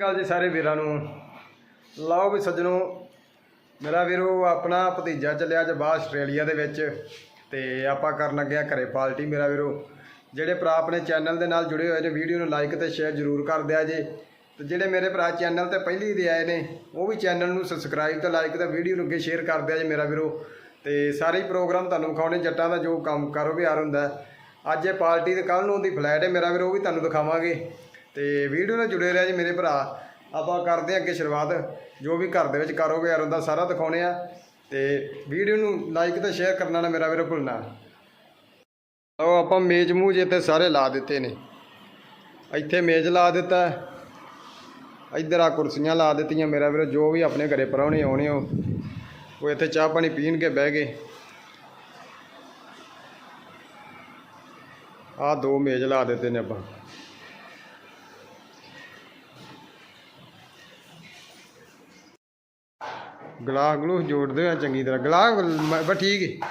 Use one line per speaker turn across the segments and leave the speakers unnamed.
ਗੱਲ ਜੀ ਸਾਰੇ ਵੀਰਾਂ ਨੂੰ। ਲਓ ਵੀ ਸੱਜਣੋ, ਮੇਰਾ ਵੀਰੋ, ਆਪਣਾ ਭਤੀਜਾ ਚੱਲਿਆ ਅੱਜ ਬਾਹਰ ਆਸਟ੍ਰੇਲੀਆ ਦੇ ਵਿੱਚ ਤੇ ਆਪਾਂ ਕਰਨ ਲੱਗਿਆ ਆ ਘਰੇ ਪਾਰਟੀ ਮੇਰਾ ਵੀਰੋ। ਜਿਹੜੇ ਭਰਾ ਆਪਣੇ ਚੈਨਲ ਦੇ ਨਾਲ ਜੁੜੇ ਹੋਏ ਨੇ, ਵੀਡੀਓ ਨੂੰ ਲਾਈਕ ਤੇ ਸ਼ੇਅਰ ਜ਼ਰੂਰ ਕਰ ਦਿਆ ਜੇ। ਤੇ ਜਿਹੜੇ ਮੇਰੇ ਭਰਾ ਚੈਨਲ ਤੇ ਪਹਿਲੀ ਦੇ ਆਏ ਨੇ, ਉਹ ਵੀ ਚੈਨਲ ਨੂੰ ਸਬਸਕ੍ਰਾਈਬ ਤੇ ਲਾਈਕ ਤੇ ਵੀਡੀਓ ਨੂੰ ਅੱਗੇ ਸ਼ੇਅਰ ਕਰ ਦਿਆ ਜੇ ਮੇਰਾ ਵੀਰੋ। ਤੇ ਸਾਰੇ ਪ੍ਰੋਗਰਾਮ ਤੁਹਾਨੂੰ ਵਿਖਾਉਣੇ, ਜੱਟਾਂ ਦਾ ਜੋ ਕੰਮ ਕਰੋ, ਵਿਹਾਰ ਹੁੰਦਾ। ਅੱਜ ਇਹ ਪਾਰਟੀ ਤੇ ਕੱਲ ਨੂੰ ਉਹਦੀ ਫਲੈਟ ਹੈ ਮੇਰਾ ਵੀਰੋ, ਉਹ ਵੀ ਤੁਹਾਨੂੰ ਦਿਖਾਵਾਂਗੇ। ਤੇ ਵੀਡੀਓ ਨਾਲ ਜੁੜੇ ਰਹਿ ਜੀ ਮੇਰੇ ਭਰਾ। ਆਪਾਂ ਕਰਦੇ ਹਾਂ ਅੱਗੇ ਸ਼ੁਰੂਆਤ। ਜੋ ਵੀ ਘਰ ਦੇ ਵਿੱਚ ਕਰੋਗੇ ਯਾਰ ਹੁੰਦਾ, ਸਾਰਾ ਦਿਖਾਉਣੇ ਆ। ਤੇ ਵੀਡੀਓ ਨੂੰ ਲਾਈਕ ਤੇ ਸ਼ੇਅਰ ਕਰਨਾ ਨਾ ਮੇਰਾ ਵੀਰੋ ਭੁੱਲਣਾ। ਲਓ ਆਪਾਂ ਮੇਜ਼ ਮੂਜ ਇੱਥੇ ਸਾਰੇ ਲਾ ਦਿੱਤੇ ਨੇ। ਇੱਥੇ ਮੇਜ਼ ਲਾ ਦਿੱਤਾ। ਇੱਧਰ ਆ ਕੁਰਸੀਆਂ ਲਾ ਦਿੱਤੀਆਂ ਮੇਰਾ ਵੀਰੋ, ਜੋ ਵੀ ਆਪਣੇ ਘਰੇ ਪਰਾਉਣੇ ਆਉਣੇ ਹੋ, ਉਹ ਇੱਥੇ ਚਾਹ ਪਾਣੀ ਪੀਣ ਕੇ ਬਹਿ ਗਏ। ਆ ਦੋ ਮੇਜ਼ ਲਾ ਦਿੱਤੇ ਨੇ ਆਪਾਂ। ਗਲਾਸ ਗਲੂਸ ਜੋੜ ਦਿਓ ਐਂ ਚੰਗੀ ਤਰ੍ਹਾਂ। ਗਲਾਸ ਬਸ ਠੀਕ ਹੈ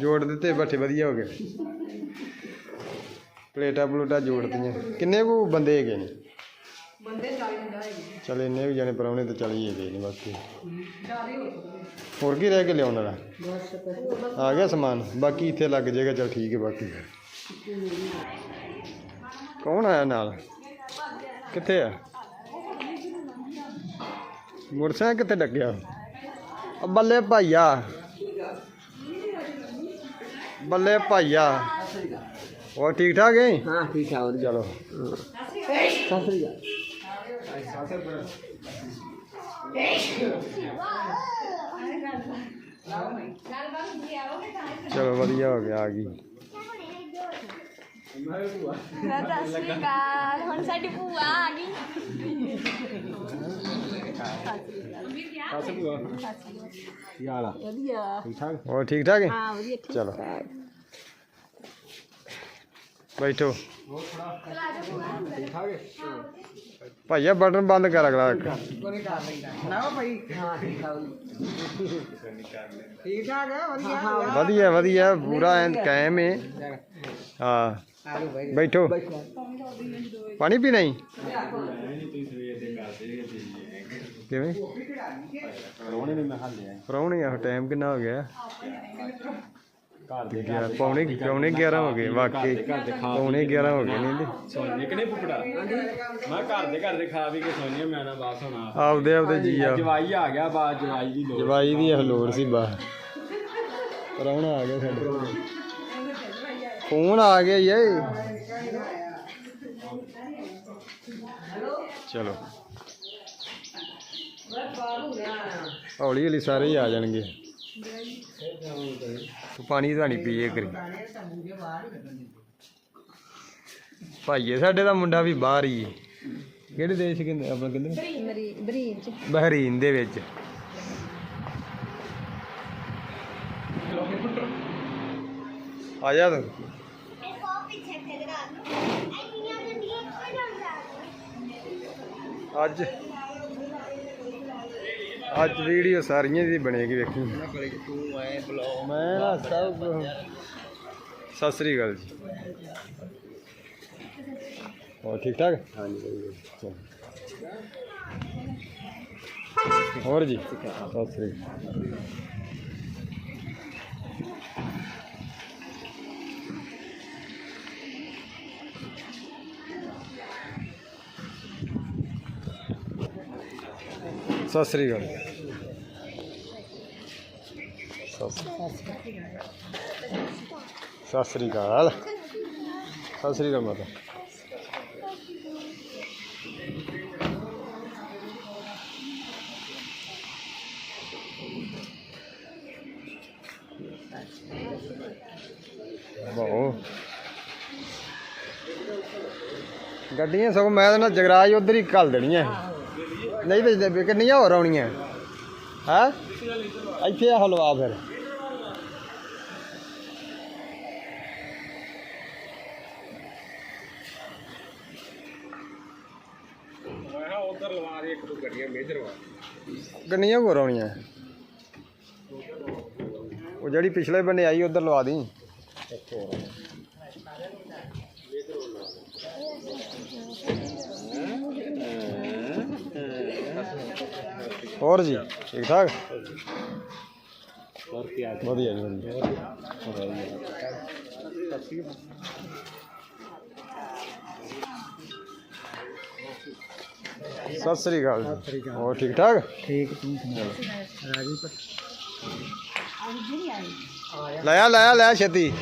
ਜੋੜ ਦਿੱਤੇ ਬੱਠੇ ਵਧੀਆ ਹੋ ਗਏ। ਪਲੇਟਾਂ ਪਲੂਟਾਂ ਜੋੜਤੀਆਂ। ਕਿੰਨੇ ਕੁ ਬੰਦੇ ਹੈਗੇ ਨੇ?
ਬੰਦੇ ਚਾਲੀ ਹੁੰਦਾ ਹੈ
ਚਲ ਇੰਨੇ ਵੀ ਜਾਣੇ ਪਰਾਉਣੇ ਤਾਂ ਚਲ ਹੀ ਹੈਗੇ ਨੇ ਬਾਕੀ। ਹੋਰ ਕੀ ਰਹਿ ਕੇ ਲਿਆਉਣ ਵਾਲਾ? ਆ ਗਿਆ ਸਮਾਨ। ਬਾਕੀ ਇੱਥੇ ਲੱਗ ਜਾਏਗਾ ਚਲ ਠੀਕ ਹੈ ਬਾਕੀ ਕੌਣ ਆਇਆ ਨਾਲ? ਕਿੱਥੇ ਆ? ਮੋਟਰਸਾਈਕਲ ਕਿੱਥੇ ਡੱਗਿਆ? ਬੱਲੇ ਭਾਈਆ। ਬੱਲੇ ਭਾਈਆ। ਹੋਰ ਠੀਕ ਠਾਕ ਹੈ?
ਹਾਂ ਠੀਕ ਠਾਕ
ਚਲੋ।
ਸ੍ਰੀ ਅਕਾਲ
ਚਲੋ ਵਧੀਆ ਹੋ ਗਿਆ ਆ ਗਈ।
ਸਤਿ ਸ਼੍ਰੀ ਅਕਾਲ ਹੁਣ ਸਾਡੀ ਭੂਆ ਆ ਗਈ। ਵਧੀਆ
ਹੋਰ ਠੀਕ ਠਾਕ ਹੈ?
ਹਾਂ ਵਧੀਆ ਠੀਕ
ਚਲੋ। ਬੈਠੋ। ਭਾਈਆ ਬਟਨ ਬੰਦ ਕਰ ਅਗਲਾ ਇੱਕ।
ਨਾ ਭਾਈ ਹਾਂ। ਠੀਕ ਠਾਕ ਠੀਕ
ਕਿਵੇਂ? ਪਰੌਣੇ ਨੇ ਮੈਂ ਹਾਲਿਆ ਪਰੌਣੇ ਆ ਟਾਈਮ ਕਿੰਨਾ ਹੋ ਗਿਆ? ਘਰ ਦੇ ਪੌਣੇ ਪੌਣੇ 11 ਹੋ ਗਏ ਵਾਕਈ। ਪੌਣੇ 11 ਹੋ ਗਏ ਨਹੀਂ
ਸੋਨੇ ਕਿ ਨਹੀਂ ਪੁੱਪੜਾ ਮੈਂ ਘਰ ਦੇ ਘਰ ਦੇ ਖਾ ਵੀ ਕੇ ਸੋਨੀ ਮੈਂ ਨਾ ਬਾਸ ਹੋਣਾ।
ਆਪਦੇ ਆਪਦੇ ਜੀ ਆ।
ਜਵਾਈ ਆ ਗਿਆ ਬਾਅਦ ਜਵਾਈ ਦੀ ਲੋੜ।
ਜਵਾਈ ਦੀ ਹਲੋਰ ਸੀ ਬਾ ਪਰੌਣਾ ਆ ਗਿਆ ਸਾਡੇ। ਫੋਨ ਆ ਗਿਆ ਏ ਚਲੋ। ਹੌਲੀ ਹੌਲੀ ਸਾਰੇ ਹੀ ਆ ਜਾਣਗੇ। ਤੂੰ ਪਾਣੀ ਧਾਣੀ ਪੀਏ ਕਰੀ। ਭਾਈਏ ਸਾਡੇ ਦਾ ਮੁੰਡਾ ਵੀ ਬਾਹਰ ਹੀ ਹੈ। ਕਿਹੜੇ ਦੇਸ਼ ਕਹਿੰਦੇ ਆਪਣਾ ਕਹਿੰਦੇ
ਮੇਰੀ ਬਰੀਨ ਚ
ਬਹਿਰੀਨ ਦੇ ਵਿੱਚ। ਆ ਜਾ ਤੂੰ। ਅੱਜ ਅੱਜ ਵੀਡੀਓ ਸਾਰੀਆਂ ਦੀ ਬਣੇਗੀ ਵੇਖੀ। ਮੈਂ ਨਾ ਸਭ ਸਤਿ ਸ੍ਰੀ ਅਕਾਲ ਜੀ। ਹੋਰ ਠੀਕ ਠਾਕ? ਹਾਂਜੀ ਹੋਰ ਜੀ? ਸਤਿ ਸ੍ਰੀ ਅਕਾਲ। ਸਤਿ ਸ੍ਰੀ ਅਕਾਲ। ਸਤਿ ਸ੍ਰੀ ਅਕਾਲ। ਸਤਿ ਸ੍ਰੀ ਅਕਾਲ ਮਾਤਾ। ਬਹੁ ਗੱਡੀਆਂ ਸਗੋਂ ਮੈਂ ਤਾਂ ਨਾ ਜਗਰਾਜ ਉਧਰ ਹੀ ਘੱਲ ਦੇਣੀਆਂ ਨਹੀਂ ਤੇ ਕਿੰਨੀਆਂ ਹੋਰ ਆਉਣੀਆਂ? ਹੈ? ਇੱਥੇ ਆ ਹਲਵਾ ਫਿਰ। ਕਿੰਨੀਆਂ ਹੋਰ ਆਉਣੀਆਂ? ਉਹ ਜਿਹੜੀ ਪਿਛਲੇ ਬੰਨੇ ਆਈ ਉਧਰ ਲਵਾ ਦੀ। ਹੋਰ ਜੀ ਠੀਕ ਠਾਕ
ਹੋਰ ਕੀ ਆ
ਵਧੀਆ ਜੀ ਵਧੀਆ ਸਤਿ ਸ੍ਰੀ ਅਕਾਲ ਜੀ। ਹੋਰ ਠੀਕ ਠਾਕ
ਠੀਕ ਤੂੰ ਰਾਜੀ ਪਰ
ਲੈ ਆ ਲੈ ਆ ਲੈ ਆ ਛੇਤੀ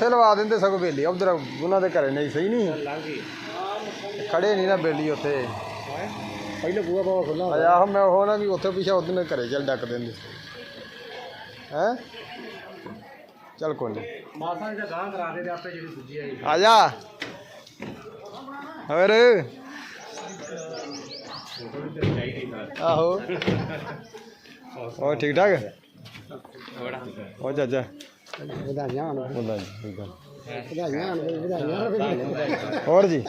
ਉੱਥੇ ਲਵਾ ਦਿੰਦੇ ਸਗੋਂ ਬੇਲੀ ਉਧਰ ਉਹਨਾਂ ਦੇ ਘਰੇ ਨਹੀਂ ਸਹੀ ਨਹੀਂ। ਖੜੇ ਨਹੀਂ ਨਾ ਬੇਲੀ ਉੱਥੇ।
ਪਹਿਲੇ ਬੂਆ ਬਾਬਾ ਖੁੱਲਾ
ਆ ਆਹੋ ਮੈਂ ਉਹ ਨਾ ਵੀ ਉੱਥੇ ਪਿਛਾ ਉਹਦੇ ਘਰੇ ਚੱਲ ਡੱਕ ਦਿੰਦੇ। ਹੈ? ਚੱਲ ਕੋਈ ਨਹੀਂ
ਮਾਸਾਂ ਦਾ ਗਾਂ ਕਰਾ ਦੇ ਆਪੇ ਜਿਹੜੀ ਦੂਜੀ ਆਈ।
ਆ ਜਾ। ਹੋਰ? ਆਹੋ। ਹੋਰ ਠੀਕ ਠਾਕ? ਹੋ ਚਾਚਾ?
ਵਧਾਈਆਂ ਹੋਣ।
ਹੁੰਦਾ ਜੀ ਠੀਕ ਆ
ਵਧਾਈਆਂ ਹੋਣ ਬਈ, ਵਧਾਈਆਂ ਹੋਣ।
ਹੋਰ ਜੀ।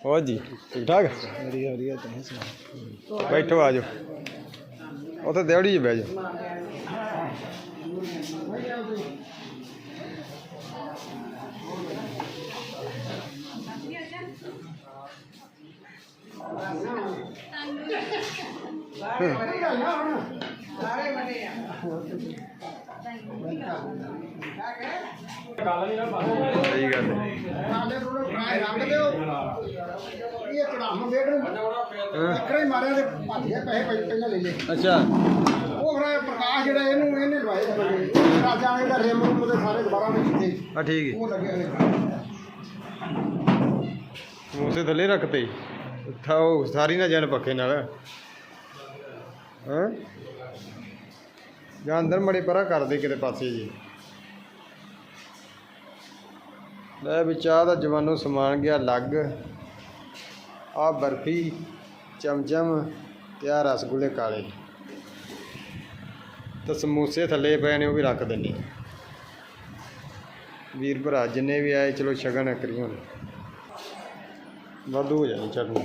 ਹੋਰ ਜੀ ਠੀਕ ਠਾਕ
ਵਧੀਆ ਵਧੀਆ ਤੈਨੂੰ ਸੁਣਾ
ਬੈਠੋ ਆ ਜਾਓ। ਉੱਥੇ ਦੇਵੜੀ ਜੀ ਬਹਿ ਸਹੀ ਗੱਲ ਹੈ।
ਨਾਲੇ ਥੋੜਾ ਫਰਾਈ ਰੰਗ ਦਿਓ ਇਹ ਕੜਾਹਾਂ ਵੇੜ ਅੱਖਰੇ ਮਾਰਿਆ ਤੇ ਭੱਜ ਗਿਆ ਪੈਸੇ ਪਹਿ- ਪਹਿਲਾਂ ਲੈ ਲਏ
ਅੱਛਾ।
ਉਹ ਫਿਰ ਪ੍ਰਕਾਸ਼ ਜਿਹੜਾ ਇਹਨੂੰ ਇਹਨੇ ਲਵਾਏ ਬੰਦੇ ਰਾਜਾ ਨੇ ਰਿਮ ਰੂਮ ਦੇ ਸਾਰੇ ਦੁਬਾਰਾ ਨੇ ਕੀਤੇ
ਆ ਠੀਕ ਹੈ।
ਉਹ ਲੱਗੇ ਨੇ
ਸਮੋਸੇ ਥੱਲੇ ਰੱਖਤੇ। ਉਠਾਓ ਸਾਰੀ ਨਾ ਜਾਣ ਪੱਖੇ ਨਾਲ। ਹਾਂ? ਜਾਂ ਅੰਦਰ ਮੜੇ ਪਰਾਂ ਕਰਦੇ ਕਿਤੇ ਪਾਸੇ ਜੀ। ਲੈ ਵੀ ਚਾਹ ਦਾ ਜਵਾਨੋ ਸਮਾਨ ਗਿਆ ਲੱਗ ਆ ਬਰਫੀ, ਚਮਚਮ ਤੇ ਆ ਰਸਗੁੱਲੇ ਕਾਲੇ। ਤੇ ਸਮੋਸੇ ਥੱਲੇ ਪਏ ਨੇ ਉਹ ਵੀ ਰੱਖ ਦਿੰਨੇ ਵੀਰ ਭਰਾ, ਜਿੰਨੇ ਵੀ ਆਏ, ਚਲੋ ਸ਼ਗਨ ਕਰੀ ਹੁਣ ਵਾਧੂ ਹੋ ਜਾਣੀ ਚਟਨੀ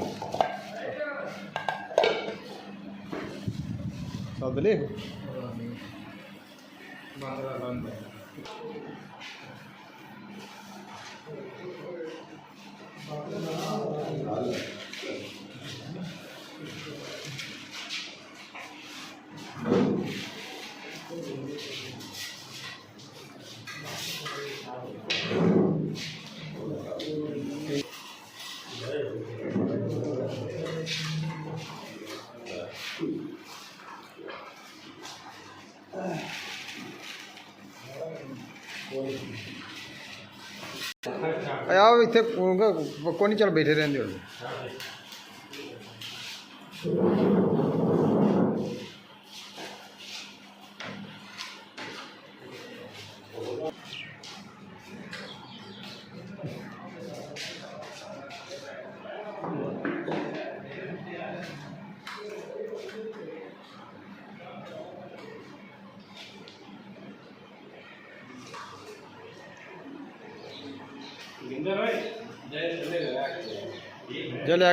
ਉੱਥੇ ਕੋਈ ਨਹੀਂ ਚੱਲ ਬੈਠੇ ਰਹਿੰਦੇ ਹੋ।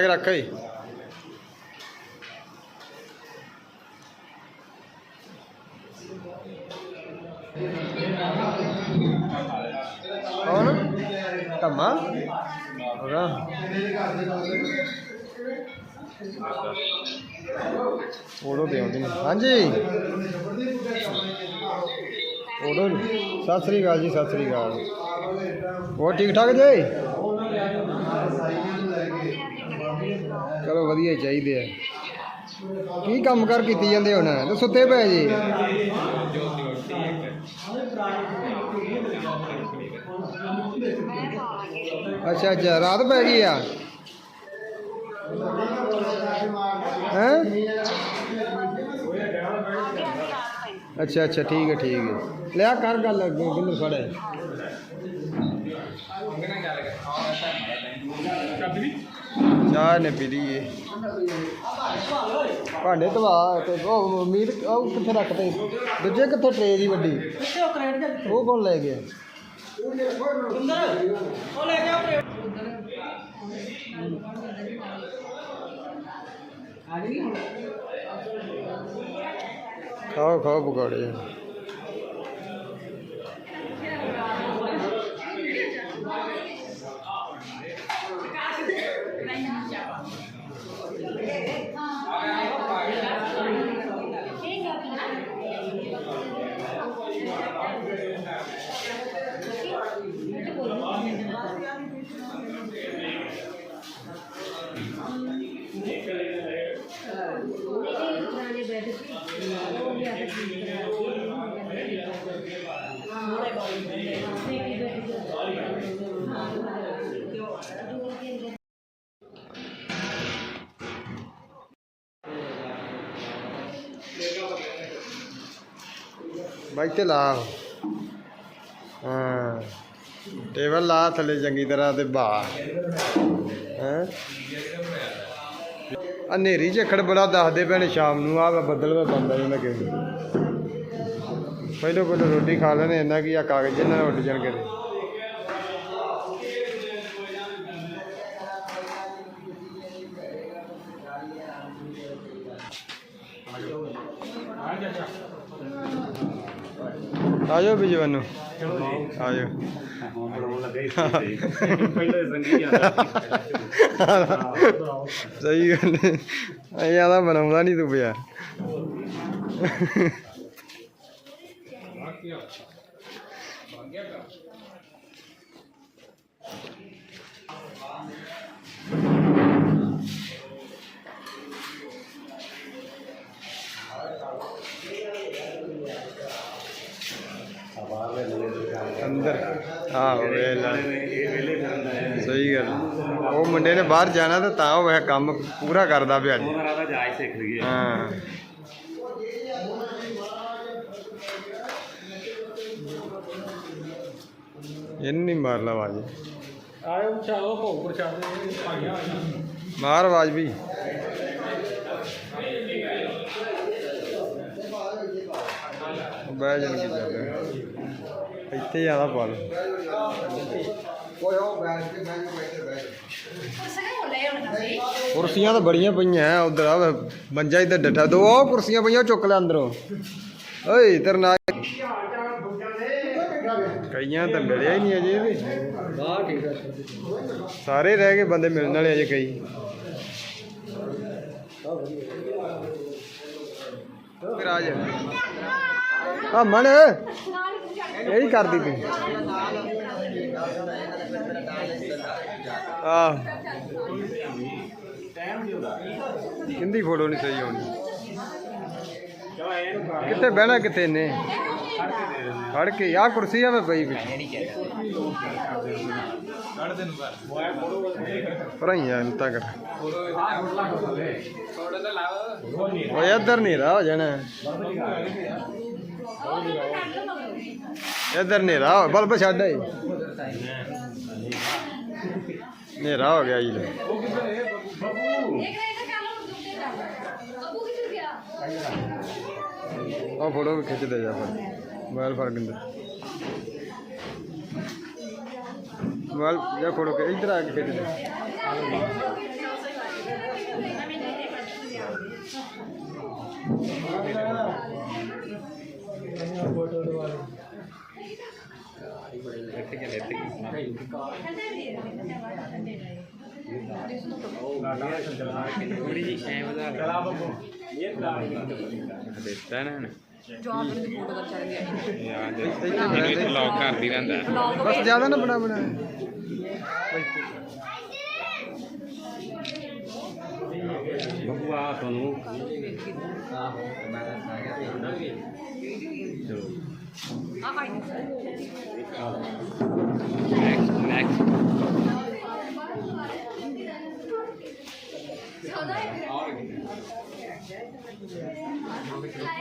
ਕੇ ਰੱਖ ਹੀ ਕੌਣ? ਧੰਮਾ? ਹੋਗਾ ਫੋਟੋ ਦੇ ਆਉਂਦੇ ਨੇ ਹਾਂਜੀ। ਫੋਟੋ ਸਤਿ ਸ੍ਰੀ ਅਕਾਲ ਜੀ, ਸਤਿ ਸ੍ਰੀ ਅਕਾਲ। ਹੋਰ ਠੀਕ ਠਾਕ ਜੀ? ਚਲੋ ਵਧੀਆ ਹੀ ਚਾਹੀਦੇ ਆ। ਕੀ ਕੰਮ ਕਰ ਕੀਤੀ ਜਾਂਦੇ ਹੁਣ? ਤੇ ਸੁੱਤੇ ਪਏ ਜੀ? ਅੱਛਾ ਅੱਛਾ, ਰਾਤ ਪੈ ਗਈ ਆ? ਹੈ? ਅੱਛਾ ਅੱਛਾ, ਠੀਕ ਹੈ ਠੀਕ ਹੈ ਲਿਆ ਕਰ ਗੱਲ ਕਿੰਦਰ ਫੜੇ ਚਾਹ ਨੇ ਪੀ ਲਈਏ ਭਾਂਡੇ ਧਵਾ ਤੇ ਉਹ ਮੀਟ ਉਹ ਕਿੱਥੇ ਰੱਖਤੇ ਦੂਜੇ ਕਿੱਥੇ ਟਰੇ ਦੀ ਵੱਡੀ? ਉਹ ਕੌਣ ਲੈ ਗਿਆ? ਖਾਓ ਖਾਓ ਪਕੌੜੇ। ਬਾਈ ਤੇ ਲਾ। ਹਾਂ। ਟੇਬਲ ਲਾ ਥੱਲੇ ਚੰਗੀ ਤਰ੍ਹਾਂ ਤੇ ਬਾ। ਹੈ? ਹਨੇਰੀ ਝੱਖੜ ਬੜਾ ਦੱਸਦੇ ਪਏ ਸ਼ਾਮ ਨੂੰ। ਆ ਬੱਦਲ ਵਾ ਬੰਦਾ ਜਾਂਦਾ ਕਿਵੇਂ ਪਹਿਲਾਂ ਪਹਿਲਾਂ ਰੋਟੀ ਖਾ ਲੈਣੇ ਇੰਨਾ ਕੀ ਆ ਕਾਗਜ਼ ਜਿਹਨਾਂ ਨਾਲ ਉੱਡ ਜਾਣ ਕਿਤੇ ਆਜੋ ਆਜੋ
ਪਹਿਲੇ ਸੰਗੀ ਜਾਂਦਾ
ਸਹੀ ਗੱਲ ਹੈ ਐ ਜ਼ਿਆਦਾ ਬਣਾਉਂਦਾ ਨਹੀਂ ਤੂੰ ਪਿਆ। ਆਹੋ ਵੇਲਾ
ਇਹ ਵੇਲੇ ਫਿਰਦਾ ਹੈ
ਸਹੀ ਗੱਲ। ਉਹ ਮੁੰਡੇ ਨੇ ਬਾਹਰ ਜਾਣਾ ਤੇ ਤਾਂ ਉਹ ਇਹ ਕੰਮ ਪੂਰਾ ਕਰਦਾ ਪਿਆ ਜੀ
ਉਹਨਾਂ ਦਾ ਜਾਇ ਸਿੱਖ ਲਈਏ।
ਹਾਂ। ਇਹਨੂੰ ਨਹੀਂ ਮਾਰਨਾ ਆਵਾਜ਼
ਆਇਓ ਚਾਹੋ ਭੋਗ ਪ੍ਰਸ਼ਾਦੇ ਪਾਈਆਂ
ਮਾਰ ਆਵਾਜ਼ ਵੀ। ਬਹਿ ਜਾਣ ਕੀ ਜਾਂਦਾ ਇੱਥੇ ਜ਼ਿਆਦਾ ਪਾ ਲਓ ਕੁਰਸੀਆਂ ਤਾਂ ਬੜੀਆਂ ਪਈਆਂ ਉਧਰ ਆ ਮੰਜਾ ਇੱਧਰ ਡੱਠਾ, ਦੋ ਉਹ ਕੁਰਸੀਆਂ ਪਈਆਂ, ਚੁੱਕ ਲੈ ਅੰਦਰੋਂ। ਓਏ ਤਰਨਾ ਕਈਆਂ ਤਾਂ ਮਿਲਿਆ ਹੀ ਨਹੀਂ ਅਜੇ ਵੀ। ਸਾਰੇ ਰਹਿ ਗਏ, ਬੰਦੇ ਮਿਲਣ ਵਾਲੇ ਅਜੇ ਕਈ। ਰਾਜ ਆ ਮਣ। ਇਹ ਕਰਦੀ ਤੂੰ ਆ ਕਿੰਦੀ ਫੋਟੋ ਨਹੀਂ ਸਹੀ ਹੋਣੀ ਕਿੱਥੇ ਬਹਿਣਾ ਕਿੱਥੇ ਨੇ ਫੜ ਕੇ ਆ ਕੁਰਸੀ ਆ ਮੈਂ ਪਈ ਵੀ ਭਰਾਈਆਂ ਨੂੰ ਤਾਂ ਕਰ। ਓਏ, ਇੱਧਰ ਨਹੀਂ ਰਾ ਜਾਣਾ। ਇੱਧਰ ਨਹੀਂ ਰਾ ਬਲਬ ਛੱਡ ਆਈ ਨੇਰਾ ਹੋ ਗਿਆ ਜੀ ਲੈ ਆ ਫੋਟੋ ਵੀ ਖਿੱਚਦੇ ਜਾ ਫਿਰ ਮੋਬਾਈਲ ਫੜ ਕਿੰਦਰ ਮੋਬਾਈਲ ਜਾਂ ਫੋਟੋ ਕਿ ਇੱਧਰ ਆ ਕੇ ਖਿੱਚ ਦੇ
ਥੋੜੀ ਜੀ ਐ ਵਧਾ ਦਿੱਤਾ ਨਾ
ਜੌਬ ਦੀ ਫੋਟੋ ਕਰ ਚੱਲ ਗਿਆ
ਯਾਦ
ਇੱਥੇ ਇੱਥੇ
ਲੌਕ ਕਰਦੀ ਰਹਿੰਦਾ
ਬਸ ਜ਼ਿਆਦਾ ਨਾ ਬਣਾ ਬਣਾ।
ਬੱਬੂ ਆ ਤੁਹਾਨੂੰ।
ਆ ਹਾਈ
ਨੈਕਸਟ ਨੈਕਸਟ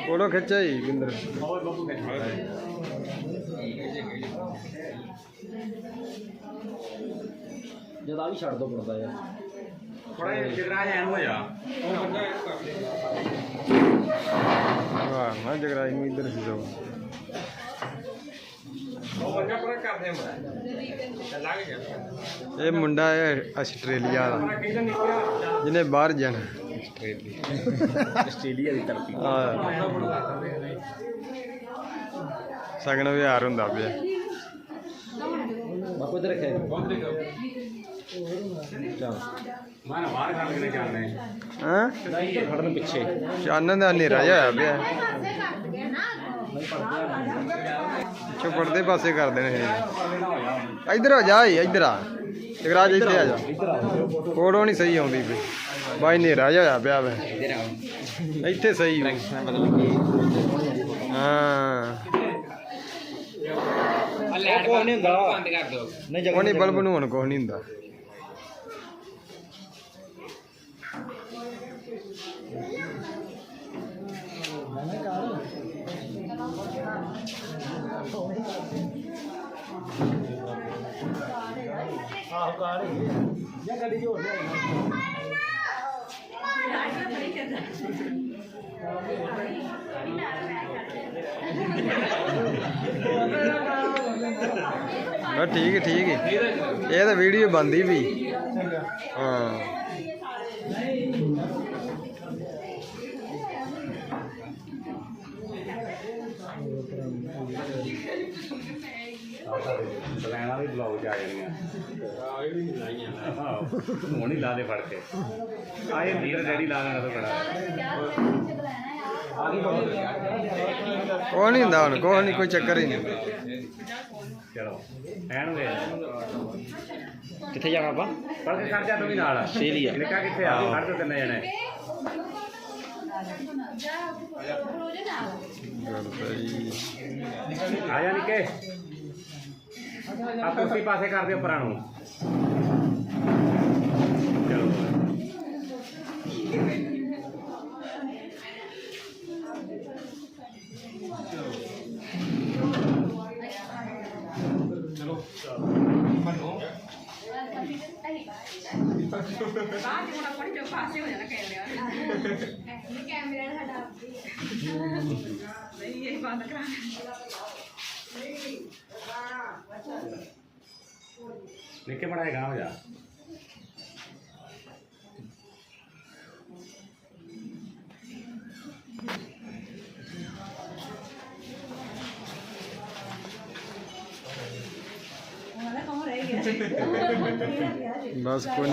ਫੋਟੋ ਖਿੱਚਿਆ ਹੀ ਕਿੰਦਰ
ਜਦ ਆ ਵੀ ਛੱਡ ਦੋ ਪੜਦਾ ਯਾਰ।
ਥੋੜਾ ਜਿਹਾ ਜਿਗਰਾ ਹੋ ਜਾ
ਵਾਹ ਜਗਰਾਈ ਨੂੰ ਇੱਧਰ ਸੀ ਜਾਓ ਇਹ ਮੁੰਡਾ ਹੈ ਆਸਟ੍ਰੇਲੀਆ ਦਾ। ਜਿਹਨੇ ਬਾਹਰ ਜਾਣਾ।
ਆਸਟ੍ਰੇਲੀਆ ਦੀ ਧਰਤੀ।
ਸਗਨ ਵਿਹਾਰ ਹੁੰਦਾ ਪਿਆ।
ਬਾਪੂ ਇਧਰ ਰੱਖਿਆ। ਮੈਂ ਨਾ ਬਾਹਰ ਖੜ ਕੇ ਚੱਲਦੇ
ਹਾਂ?
ਖੜਨ ਪਿੱਛੇ।
ਚਾਨਣ ਦਾ ਹਨੇਰਾ ਜਿਹਾ ਹੋਇਆ ਪਿਆ। ਚੋ ਪਰਦੇ ਪਾਸੇ ਕਰ ਦੇਣੇ ਇਹ। ਇੱਧਰ ਆ ਜਾ ਇੱਧਰ ਆ। ਜਗਰਾਜ ਇੱਥੇ ਆ ਜਾ। ਫੋਟੋ ਨਹੀਂ ਸਹੀ ਆਉਂਦੀ ਪਈ। ਬਾਈ ਹਨੇਰਾ ਜਿਹਾ ਹੋਇਆ ਪਿਆ ਵੇ। ਇੱਥੇ ਸਹੀ। ਹਾਂ।
ਕੋਈ ਨਹੀਂ ਹੁੰਦਾ। ਬੰਦ ਕਰ ਦੋ ਨਹੀਂ
ਬਲਬ ਨੂੰ ਹੁਣ ਕੁਛ ਨਹੀਂ ਹੁੰਦਾ ਬਸ ਠੀਕ ਹੈ ਠੀਕ ਹੈ। ਇਹ ਤਾਂ ਵੀਡੀਓ ਬੰਦੀ ਵੀ। ਹਾਂ।
ਲੈਣਾ ਵੀ ਬਲੌਗ ਚ ਆ ਜਾਣੀਆਂ ਹੁਣ ਹੀ ਲਾ ਦੇ ਫੜ ਕੇ ਆਏ ਲੀਡਰ ਡੈਡੀ ਲਾ ਦੇਣਾ ਤਾਂ ਬੜਾ
ਉਹ ਨਹੀਂ ਹੁੰਦਾ ਹੁਣ ਕੋਈ ਨਹੀਂ ਕੋਈ ਚੱਕਰ ਹੀ ਨਹੀਂ।
ਚਲੋ ਐਨ ਵੇ ਕਿੱਥੇ ਜਾਣਾ ਆਪਾਂ? ਪੜ ਕੇ ਖੜ ਜਾ ਤੂੰ ਵੀ ਨਾਲ। ਆਸਟ੍ਰੇਲੀਆ ਨਿਕਾ ਕਿੱਥੇ ਆ? ਖੜ ਜਾ ਤਿੰਨੇ ਜਣੇ। ਆ ਜਾ ਨਿੱਕੇ। ਆ ਕੁਰਸੀ ਪਾਸੇ ਕਰ ਦਿਓ ਪਰਾਂ ਨੂੰ। ਚਲੋ।
ਕੈਮਰਾ ਸਾਡਾ
ਨਿੱਕੇ ਬੜਾ ਗਾਂ ਹੋ ਜਾ
ਬਸ ਕੋਈ ਨਹੀਂ।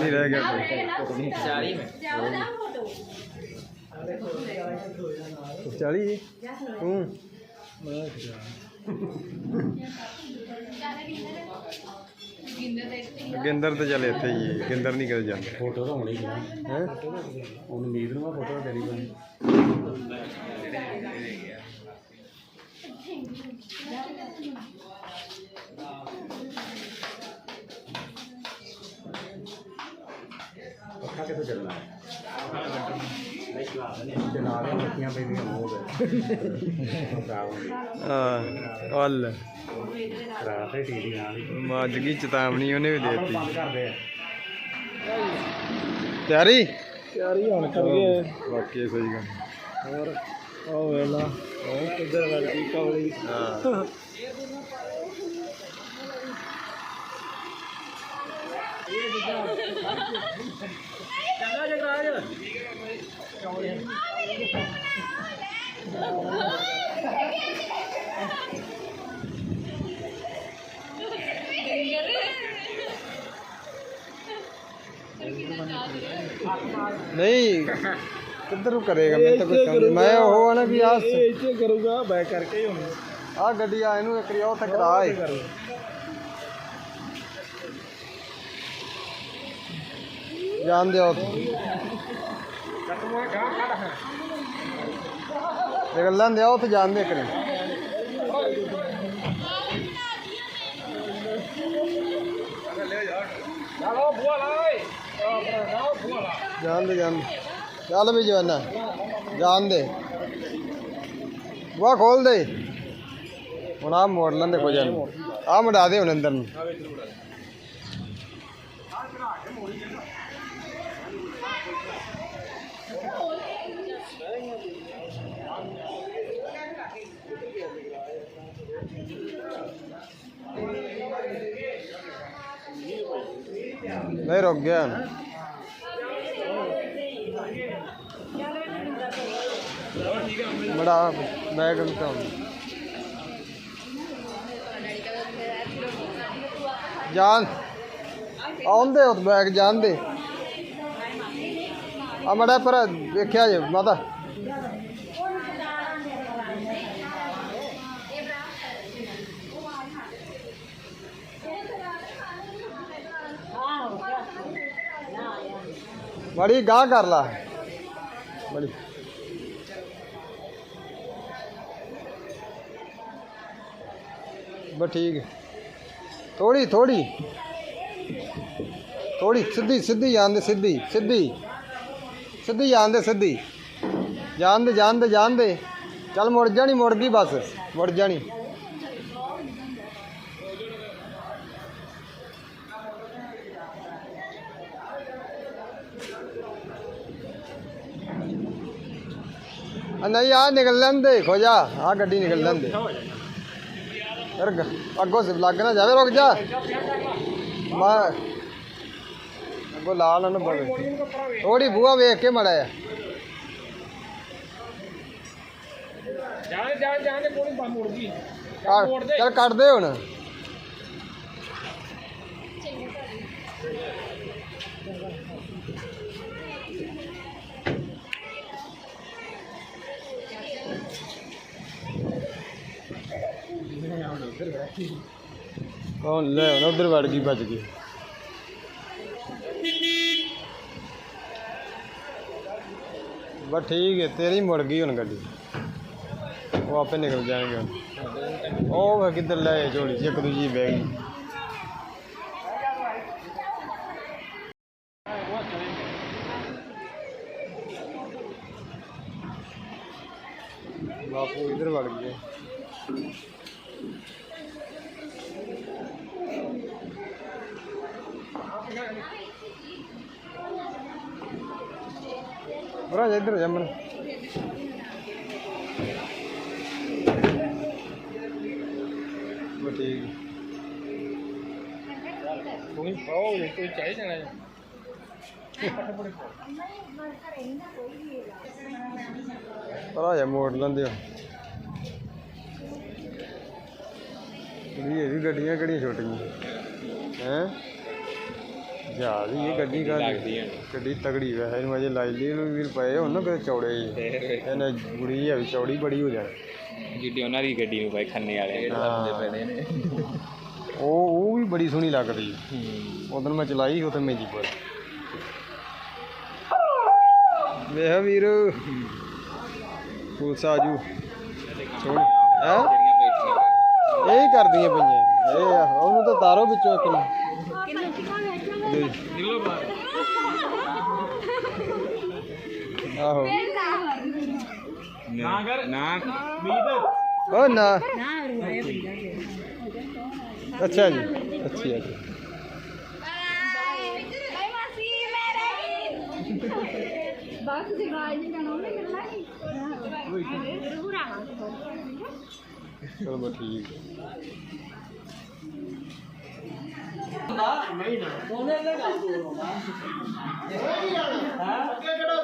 ਰਹਿ ਗਿਆ ਕੋਈ
ਜਾਓ ਨਾ ਫੋਟੋ
40 ਤੂੰ
ਗਿੰਦਰ ਦੇ ਇੱਥੇ
ਗਿੰਦਰ ਤੇ ਚੱਲ ਇੱਥੇ ਹੀ ਹੈ, ਗਿੰਦਰ ਨਹੀਂ ਕਦੇ ਜਾਂਦਾ।
ਫੋਟੋ ਤਾਂ ਹੋਣੀ ਹੈ
ਹੈ?
ਉਹਨੂੰ ਉਮੀਦ ਨੂੰ ਫੋਟੋ ਤੇਰੀ ਬਣੀ। ਪੱਖਾ ਕਿੱਥੋਂ ਚੱਲਣਾ? ਹੈ ਨਹੀਂ ਚਲਾ ਨਹੀਂ ਚਲਾ ਦੇ ਮੱਖੀਆਂ ਪੈਂਦੀਆਂ ਮੂੰਹ ਤੇ ਖਰਾਬ ਹੁੰਦੀ
ਹਾਂ ਹਲ
ਰਾਤ ਤੇ ਟੀਡੀ ਨਾਲ ਹੀ
ਮੱਜ ਗਈ ਚੇਤਾਵਨੀ ਉਹਨੇ ਵੀ
ਆਪਾਂ
ਦੇਤੀ।
ਬੰਦ ਕਰਦੇ ਆ
ਤਿਆਰੀ?
ਤਿਆਰੀ ਹੁਣ ਕਰ ਗਏ
ਬਾਕੀ ਸਹੀ ਗੱਲ।
ਹੋਰ ਉਹ ਵੇਲਾ ਉਹ ਕਿੱਧਰ ਵਰਦੀ ਕੌਲੀ
ਹਾਂ।
ਚੰਗਾ ਜਗਰਾਜ
ਨਹੀਂ ਕਿੱਧਰ ਨੂੰ ਕਰੇਗਾ? ਮੈਂ ਤਾਂ ਕੋਈ ਕੰਮ ਨੀ। ਮੈਂ ਉਹ ਆ ਨਾ ਵੀ ਆ
ਇਹ ਇੱਥੇ ਕਰੂਗਾ ਬੈਕ ਕਰਕੇ ਹੀ ਹੁਣ।
ਆ ਗੱਡੀ ਆ ਇਹਨੂੰ ਇੱਕ ਰਿਆ ਉੱਥੇ ਕਰਾ ਏ।
ਕਰੂ
ਜਾਣ ਦਿਓ ਉੱਥੇ ਇਹ ਗੱਲਾਂ ਦਿਓ ਉੱਥੇ ਜਾਣ ਦੇ ਕਰੇ
ਚਲੋ ਬੁਆ ਲਾਏ ਆਪਣਾ ਬੁਆ ਲਾ
ਜਾਣ ਦੇ ਚੱਲ ਵੀ ਜਵਾਨਾ ਜਾਣ ਦੇ। ਬੁਆ ਹੁਣ ਆ ਮੋੜ ਲੈਂਦੇ ਕੋਈ ਜਾਨ ਆ ਮੜਾ ਦੇ ਹੁਣ ਅੰਦਰ ਨੂੰ। ਨਹੀਂ रुक गया बड़ा बैग उनका जान ਆਉਂਦੇ। ਉਹ ਬੈਗ ਜਾਂਦੇ ਆ ਮੜਾ ਪਰ ਵੇਖਿਆ ਜੇ, ਮਾਤਾ। ਬੜੀ ਗਾਹ ਕਰ ਲਾ। ਬੜੀ। ਬਸ ਠੀਕ। ਹੈ ਥੋੜੀ ਥੋੜੀ ਥੋੜੀ ਸਿੱਧੀ ਸਿੱਧੀ ਜਾਂਦੇ ਸਿੱਧੀ ਸਿੱਧੀ। ਸਿੱਧੀ ਜਾਂਦੇ ਸਿੱਧੀ। ਜਾਂਦੇ ਜਾਂਦੇ ਜਾਂਦੇ ਚੱਲ ਮੁੜ ਜਾਣੀ, ਮੁੜ ਗਈ ਬਸ। ਮੁੜ ਜਾਣੀ। ਨਹੀਂ ਆ ਨਿਕਲ ਲੈਂਦੇ ਖੋ ਜਾ ਆ ਗੱਡੀ ਨਿਕਲ ਲੈਂਦੇ। ਯਾਰ ਅੱਗੋਂ ਲੱਗ ਨਾ ਜਾਵੇ ਰੁਕ ਜਾ। ਮੈਂ ਅੱਗੋਂ ਲਾ ਨਾ ਬਵੇ ਥੋੜੀ ਬੂਆ ਵੇਖ ਕੇ ਮੜਾ ਆ
ਜਾਣ ਜਾਣ ਜਾਣ ਦੇ ਕੋਲ ਬੰਦ ਮੁੜ ਗਈ
ਚੱਲ ਕੱਢ ਦੇ ਹੁਣ। ਕੌਣ? ਲੈ ਹੁਣ ਉਧਰ ਵੜ ਗਈ, ਭੱਜ ਗਈ। ਬਸ ਠੀਕ ਹੈ, ਤੇਰੀ ਮੁੜ ਗਈ ਹੁਣ ਗੱਡੀ। ਉਹ ਆਪੇ ਨਿਕਲ ਜਾਣਗੇ ਉਹ ਕਿੱਧਰ ਲੈ ਝੋਲੀ ਚ ਇੱਕ ਦੂਜੀ ਬਹਿ ਬਾਪੂ ਇਧਰ ਵੜ ਗਏ ਬਰਾ ਇੱਧਰ ਜੰਮਣ ਠੀਕ।
ਕੋਈ ਉਹ ਕੋਈ ਚਾਹੀ ਜਾਣਾ
ਭਰਾ ਜਾ ਮੋੜ ਲੈਂਦੇ ਆ। ਇਹ ਵੀ ਗੱਡੀਆਂ ਕਿਹੜੀਆਂ ਛੋਟੀਆਂ? ਹੈ? ਜਾ ਦੀ ਇਹ ਗੱਡੀ ਕਾ ਗੱਡੀ ਤਗੜੀ ਵੈਸੇ ਇਹਨੂੰ ਅਜੇ ਲਾਈ ਲਈ ਨੂੰ ਵੀਰ ਪਏ ਹੁਣ ਨਾ ਕਿਤੇ ਚੌੜੇ। ਇਹਨੇ ਬੁੜੀ ਹੈ ਵੀ ਚੌੜੀ ਬੜੀ ਹੋ ਜਾਣੀ।
ਜਿੱਡੀ ਉਹਨਾਂ ਦੀ ਗੱਡੀ ਨੂੰ ਬਾਈ ਖੰਨੇ ਵਾਲੇ
ਹਾਂ। ਉਹ ਉਹ ਵੀ ਬੜੀ ਸੋਹਣੀ ਲੱਗਦੀ। ਉਦੋਂ ਮੈਂ ਚਲਾਈ ਉਹ ਤੇ ਮੇਜੀ ਪਰ। ਵੇਖ ਵੀਰ। ਪੁਲਿਸ ਆਜੂ ਸੋਹਣੀ ਹੈ? ਇਹ ਹੀ ਕਰਦੀਆਂ ਪਈਆਂ। ਇਹ ਆ, ਉਹਨੂੰ ਤਾਂ ਤਾਰੋ ਵਿੱਚੋਂ ਇੱਕ ਨੂੰ।
ਨਿਕਲੋ ਬਾਹਰ
ਆਹੋ।
ਨਾ ਕਰ।
ਨਾ।
ਮੀਤ
ਉਹ ਨਾ। ਅੱਛਾ ਜੀ ਅੱਛੀ ਹੈ ਜੀ
ਬਾਏ ਬਾਏ ਮਾਸੀ ਮੇਰੇ ਬਸ ਦੀ ਬਾਈ ਜੀ ਜਾਣਾ ਉਹਨੇ ਮਿਲਣਾ ਨਹੀਂ ਜ਼ਰੂਰ ਆਵਾਂਗੇ।
ਚਲੋ ਠੀਕ ਹੈ।
ਅੱਗੇ ਕਿਹੜਾ